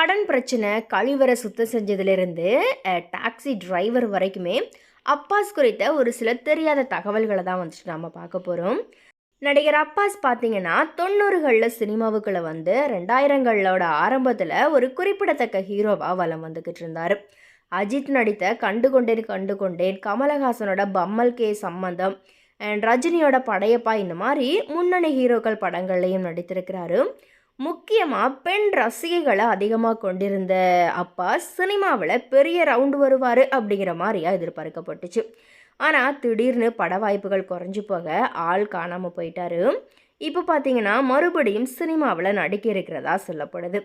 கடன் பிரச்சனை கழிவறை சுத்தம் செஞ்சதுலேருந்து டாக்ஸி டிரைவர் வரைக்குமே அப்பாஸ் குறித்த ஒரு சில தெரியாத தகவல்களை தான் வந்துட்டு நாம் பார்க்க போகிறோம் நடிகர் அப்பாஸ் பார்த்தீங்கன்னா தொண்ணூறுகளில் சினிமாவுக்குள்ளே வந்து ரெண்டாயிரங்களோட ஆரம்பத்தில் ஒரு குறிப்பிடத்தக்க ஹீரோவாக வலம் வந்துக்கிட்டு இருந்தார். அஜித் நடித்த கண்டு கொண்டேன் கண்டு கொண்டேன் கமலஹாசனோட பம்மல் கே சம்பந்தம் அண்ட் ரஜினியோட படையப்பா இந்த மாதிரி முன்னணி ஹீரோக்கள் படங்கள்லையும் நடித்திருக்கிறாரு. முக்கியமாக பெண் ரசிகைகளை அதிகமாக கொண்டிருந்த அப்பாஸ் சினிமாவில் பெரிய ரவுண்டு வருவார் அப்படிங்கிற மாதிரியா எதிர்பார்க்கப்பட்டுச்சு. ஆனால் திடீர்னு பட வாய்ப்புகள் குறைஞ்சு போக ஆள் காணாமல் போயிட்டாரு. இப்போ பார்த்தீங்கன்னா மறுபடியும் சினிமாவில் நடிக்க இருக்கிறதா சொல்லப்படுது.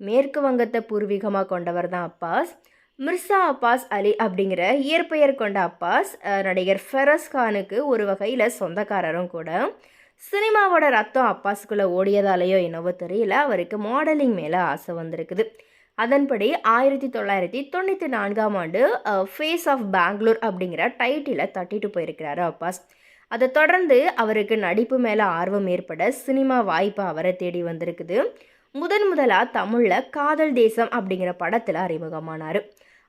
மேற்கு வங்கத்தை பூர்வீகமாக கொண்டவர் தான் அப்பாஸ். மிர்சா அப்பாஸ் அலி அப்படிங்கிற இயற்பெயர் கொண்ட அப்பாஸ் நடிகர் ஃபெரஸ் கானுக்கு ஒரு வகையில் சொந்தக்காரரும் கூட. சினிமாவோட ரத்தம் அப்பாஸுக்குள்ளே ஓடியதாலேயோ என்னவோ தெரியல அவருக்கு மாடலிங் மேலே ஆசை வந்திருக்குது. அதன்படி ஆயிரத்தி தொள்ளாயிரத்தி தொண்ணூற்றி நான்காம் ஆண்டு ஃபேஸ் ஆஃப் பெங்களூர் அப்படிங்கிற டைட்டிலை தட்டிட்டு போயிருக்கிறாரு அப்பாஸ். அதை தொடர்ந்து அவருக்கு நடிப்பு மேலே ஆர்வம் ஏற்பட சினிமா வாய்ப்பு அவரை தேடி வந்திருக்குது. முதன் முதலாக தமிழில் காதல் தேசம் அப்படிங்கிற படத்தில் அறிமுகமானார்.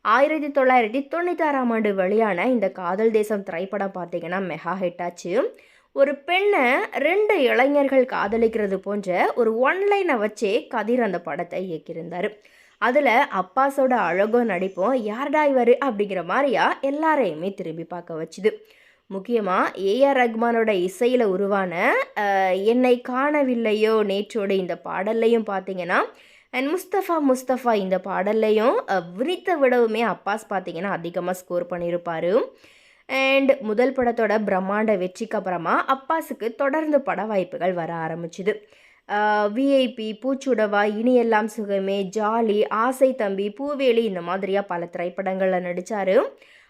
ஆயிரத்தி தொள்ளாயிரத்தி தொண்ணூற்றி ஆறாம் ஆண்டு வெளியான இந்த காதல் தேசம் திரைப்படம் பார்த்தீங்கன்னா மெகா ஹிட் ஆச்சு. ஒரு பெண்ணை ரெண்டு இளைஞர்கள் காதலிக்கிறது போன்ற ஒரு ஒன்லைனை வச்சே கதிர் அந்த படத்தை இயக்கியிருந்தார். அதில் அப்பாஸோட அழகும் நடிப்பும் யார்டா இவர் அப்படிங்கிற மாதிரியா எல்லாரையுமே திரும்பி பார்க்க வச்சுது. முக்கியமாக ஏஆர் ரஹ்மானோட இசையில் உருவான என்னை காணவில்லையோ நேற்றோட இந்த பாடல்லையும் பார்த்தீங்கன்னா அண்ட் முஸ்தஃபா முஸ்தஃபா இந்த பாடல்லையும் விரித்த விடவுமே அப்பாஸ் பார்த்தீங்கன்னா அதிகமாக ஸ்கோர் பண்ணியிருப்பார். அண்ட் முதல் படத்தோட பிரம்மாண்ட வெற்றிக்கு அப்புறமா அப்பாஸுக்கு தொடர்ந்து பட வாய்ப்புகள் வர ஆரம்பிச்சுது. விஐபி பூச்சுடவா இனி எல்லாம் சுகமே ஜாலி ஆசை தம்பி பூவேலி இந்த மாதிரியாக பல திரைப்படங்களில் நடித்தார்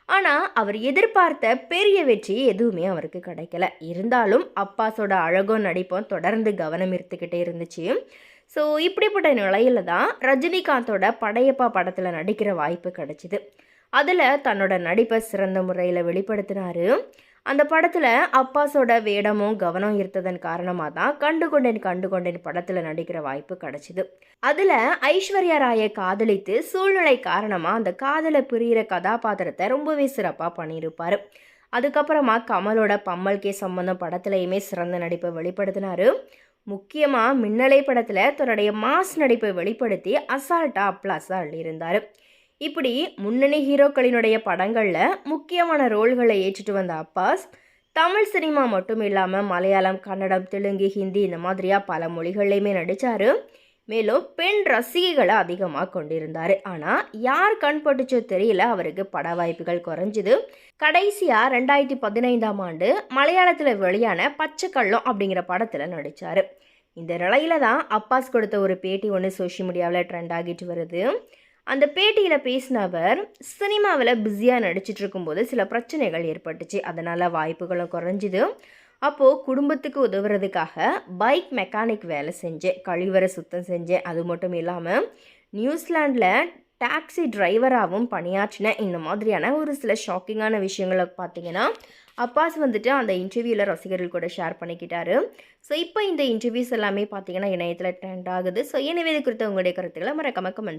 ஆனால் அவர் எதிர்பார்த்த பெரிய வெற்றி எதுவுமே அவருக்கு கிடைக்கல. இருந்தாலும் அப்பாஸோட அழகும் நடிப்பும் தொடர்ந்து கவனம் இருந்துக்கிட்டே இருந்துச்சு. ஸோ இப்படிப்பட்ட நிலையில தான் ரஜினிகாந்தோட படையப்பா படத்தில் நடிக்கிற வாய்ப்பு கிடைச்சிது. அதில் தன்னோட நடிப்பை சிறந்த முறையில் வெளிப்படுத்தினார். அந்த படத்தில் அப்பாஸோட வேடமும் கவனம் ஈர்த்ததன் காரணமாக தான் கண்டு கொண்டேன் கண்டு கொண்டேன் படத்தில் நடிக்கிற வாய்ப்பு கிடைச்சிது. அதில் ஐஸ்வர்யா ராயை காதலித்து சூழ்நிலை காரணமாக அந்த காதலை பிரியிற கதாபாத்திரத்தை ரொம்பவே சிறப்பாக பண்ணியிருப்பார். அதுக்கப்புறமா கமலோட பம்மல் கே சம்பந்தம் படத்துலையுமே சிறந்த நடிப்பை வெளிப்படுத்தினாரு. முக்கியமாக மின்னலை படத்தில் தன்னுடைய மாஸ் நடிப்பை வெளிப்படுத்தி அசால்ட்டாக அப்ளாஸாக அள்ளியிருந்தார். இப்படி முன்னணி ஹீரோக்களினுடைய படங்களில் முக்கியமான ரோல்களை ஏற்றிட்டு வந்த அப்பாஸ் தமிழ் சினிமா மட்டும் இல்லாமல் மலையாளம் கன்னடம் தெலுங்கு ஹிந்தி இந்த மாதிரியாக பல மொழிகள்லையுமே நடித்தார் மேலும் பெண் ரசிகைகளை அதிகமாக கொண்டிருந்தார். ஆனால் யார் கண் பட்டுச்சோ தெரியல அவருக்கு பட வாய்ப்புகள் குறைஞ்சிது. கடைசியாக ரெண்டாயிரத்தி பதினைந்தாம் ஆண்டு மலையாளத்தில் வெளியான பச்சைக்கள்ளம் அப்படிங்கிற படத்தில் நடித்தார் இந்த நிலையில தான் அப்பாஸ் கொடுத்த ஒரு பேட்டி ஒன்று சோஷியல் மீடியாவில் ட்ரெண்ட் ஆகிட்டு வருது. அந்த பேட்டியில் பேசின அவர் சினிமாவில் பிஸியாக நடிச்சிட்டு இருக்கும்போது சில பிரச்சனைகள் ஏற்பட்டுச்சு. அதனால் வாய்ப்புகளும் குறைஞ்சிது. அப்போது குடும்பத்துக்கு உதவுறதுக்காக பைக் மெக்கானிக் வேலை செஞ்சேன். கழிவறை சுத்தம் செஞ்சேன். அது மட்டும் இல்லாமல் நியூசிலாண்டில் டாக்ஸி டிரைவராகவும் பணியாற்றின இந்த மாதிரியான ஒரு சில ஷாக்கிங்கான விஷயங்களை பார்த்தீங்கன்னா அப்பாஸ் வந்துட்டு அந்த இன்டர்வியூவில் ரசிகர்கள் கூட ஷேர் பண்ணிக்கிட்டாரு. ஸோ இப்போ இந்த இன்டர்வியூஸ் எல்லாமே பார்த்தீங்கன்னா இணையத்தில் ட்ரெண்ட் ஆகுது. ஸோ எனவே இது குறித்த உங்களுடைய கருத்துக்களை மறக்காம கமெண்ட்